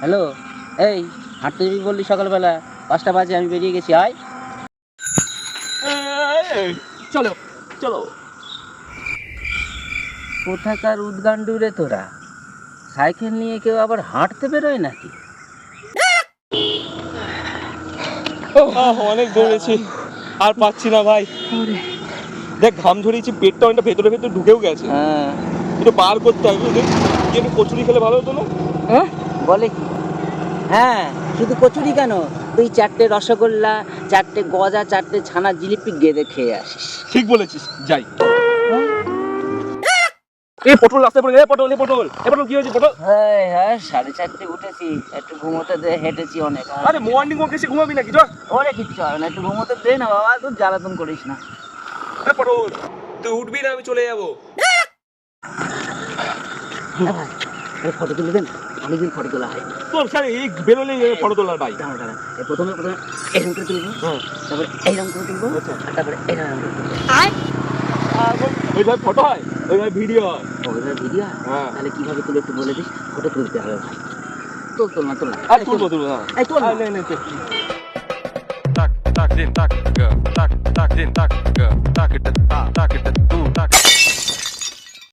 Hello? এই হাঁটতে যাবি বললি সকালবেলা? পাঁচটা বাজে আমি বেরিয়ে গেছি আয়। চলো চলো। কোথাকার উদ্গান্ডু রে তোরা? সাইকেল নিয়ে কেউ আবার হাঁটতে বেরোয় নাকি? অনেক দৌড়েছি আর পাচ্ছি না ভাই। দেখ ঘাম ঝরিয়েছি পেটটা অনেকটা ভেতরে ভেতরে ঢুকেও গেছে। হ্যাঁ। একটু বার করতে হবে কচুরি খেলে ভালো হতো না? হ্যাঁ? বলে কি? হ্যাঁ শুধু কচুরি কেন? তুই চারটে রসগোল্লা চারটে গজা চারটে ছানা জিলিপি গেদে খেয়ে আসিস। ঠিক বলেছিস যাই। এই পটল রাস্তায় পড়ে গেছে পটল এ পটল। এ পটল কি হয়েছে পটল? হ্যাঁ হ্যাঁ সাড়ে চারটে উঠেছি একটু ঘুমোতে দে হেঁটেছি অনেক। আরে মর্নিং ওয়াক এসে ঘুমাবি নাকি চল। ওরে কিচ্ছু হবে না একটু ঘুমোতে দে না বাবা তুই জ্বালাতন করিস না। এ পটল তুই উঠবি না আমি চলে যাব। ফটো তুলে দেন অনেকদিন ফটো তোলা হয় তোর স্যার এই বেরোলেই ফটো তোলার ভাই দাঁড়া দাঁড়া এই প্রথমে প্রথমে এরকম করে তুলবো হ্যাঁ তারপরে এইরকম করে তুলবো আচ্ছা। তারপরে এইরকম করে তুলবো ওই ভাই ফটো হয় ওই ভাই ভিডিও হয় ও, এবার ভিডিও হ্যাঁ তাহলে কীভাবে তুলে একটু বলে দিস ফটো তুলতে হবে ভাই তোল তোল না তোল না আর তুলবো তুলবো হ্যাঁ এই তোল না। নে নে চল। tak tak din tak go tak tak